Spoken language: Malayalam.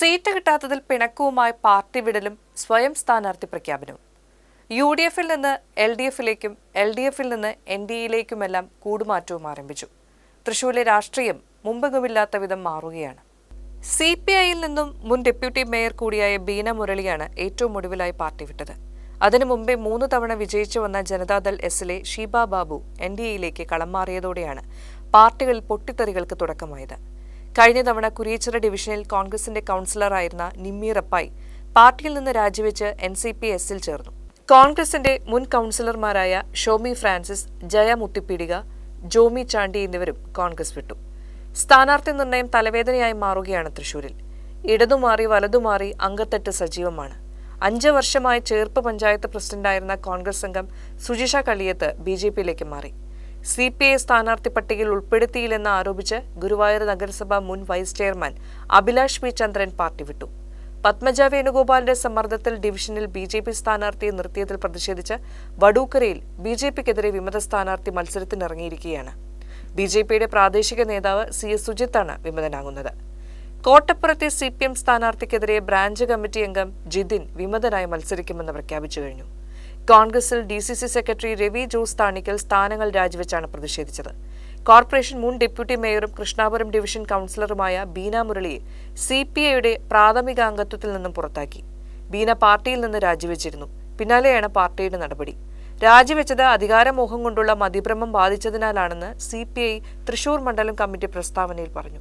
സീറ്റ് കിട്ടാത്തതിൽ പിണക്കവുമായി പാർട്ടി വിടലും സ്വയം സ്ഥാനാർത്ഥി പ്രഖ്യാപനവും. യു ഡി എഫിൽ നിന്ന് എൽ ഡി എഫിലേക്കും എൽ ഡി എഫിൽ നിന്ന് എൻ ഡി എയിലേക്കുമെല്ലാം കൂടുമാറ്റവും ആരംഭിച്ചു. തൃശൂരിലെ രാഷ്ട്രീയം മുമ്പെങ്ങുമില്ലാത്ത വിധം മാറുകയാണ്. സി പി ഐയിൽ നിന്നും മുൻ ഡെപ്യൂട്ടി മേയർ കൂടിയായ ബീന മുരളിയാണ് ഏറ്റവും ഒടുവിലായി പാർട്ടി വിട്ടത്. അതിനു മുമ്പേ മൂന്ന് തവണ വിജയിച്ചു വന്ന ജനതാദൾ എസിലെ ഷീബ ബാബു എൻ ഡി എയിലേക്ക് കളം മാറിയതോടെയാണ് പാർട്ടികളിൽ പൊട്ടിത്തെറികൾക്ക് തുടക്കമായത്. കഴിഞ്ഞ തവണ കുരിയച്ചിറ ഡിവിഷനിൽ കോൺഗ്രസിന്റെ കൌൺസിലറായിരുന്ന നിമ്മി റപ്പായി പാർട്ടിയിൽ നിന്ന് രാജിവെച്ച് എൻ സി പി എസിൽ ചേർന്നു. കോൺഗ്രസിന്റെ മുൻ കൌൺസിലർമാരായ ഷോമി ഫ്രാൻസിസ് ജയ മുത്തിപ്പീടിക ജോമി ചാണ്ടി എന്നിവരും കോൺഗ്രസ് വിട്ടു. സ്ഥാനാർത്ഥി നിർണയം തലവേദനയായി മാറുകയാണ് തൃശൂരിൽ. ഇടതുമാറി വലതുമാറി അംഗത്തെട്ട് സജീവമാണ്. അഞ്ച് വർഷമായി ചേർപ്പ് പഞ്ചായത്ത് പ്രസിഡന്റായിരുന്ന കോൺഗ്രസ് അംഗം സുജിഷ കളിയത്ത് ബി ജെ പിയിലേക്ക് മാറി. സി പി ഐ സ്ഥാനാർത്ഥി പട്ടികയിൽ ഉൾപ്പെടുത്തിയില്ലെന്ന് ആരോപിച്ച് ഗുരുവായൂർ നഗരസഭ മുൻ vice chairman Abhilash P Chandran party വിട്ടു. പത്മജ വേണുഗോപാലിന്റെ സമ്മർദ്ദത്തിൽ ഡിവിഷനിൽ ബി ജെ പി സ്ഥാനാർത്ഥിയെ നിർത്തിയതിൽ പ്രതിഷേധിച്ച് വടൂക്കരയിൽ ബി ജെ പിക്കെതിരെ വിമത സ്ഥാനാർത്ഥി മത്സരത്തിനിറങ്ങിയിരിക്കുകയാണ്. ബി ജെ പിയുടെ പ്രാദേശിക നേതാവ് സി എസ് സുജിത്താണ് വിമതനാകുന്നത്. കോട്ടപ്പുറത്തെ സി പി എം സ്ഥാനാർത്ഥിക്കെതിരെ ബ്രാഞ്ച് കമ്മിറ്റി അംഗം ജിതിൻ വിമതനായി മത്സരിക്കുമെന്ന് പ്രഖ്യാപിച്ചു കഴിഞ്ഞു. കോൺഗ്രസിൽ D C C secretary Ravi Jose Thanikkal സ്ഥാനങ്ങൾ രാജിവെച്ചാണ് പ്രതിഷേധിച്ചത്. കോർപ്പറേഷൻ മുൻ ഡെപ്യൂട്ടി മേയറും കൃഷ്ണാപുരം ഡിവിഷൻ കൗൺസിലറുമായ ബീന മുരളിയെ സി പി ഐയുടെ പ്രാഥമിക അംഗത്വത്തിൽ നിന്നും പുറത്താക്കി. ബീന പാർട്ടിയിൽ നിന്ന് രാജിവെച്ചിരുന്നു. പിന്നാലെയാണ് പാർട്ടിയുടെ നടപടി. രാജിവെച്ചത് അധികാരമോഹം കൊണ്ടുള്ള മതിഭ്രമം ബാധിച്ചതിനാലാണെന്ന് സി പി ഐ തൃശൂർ മണ്ഡലം കമ്മിറ്റി പ്രസ്താവനയിൽ പറഞ്ഞു.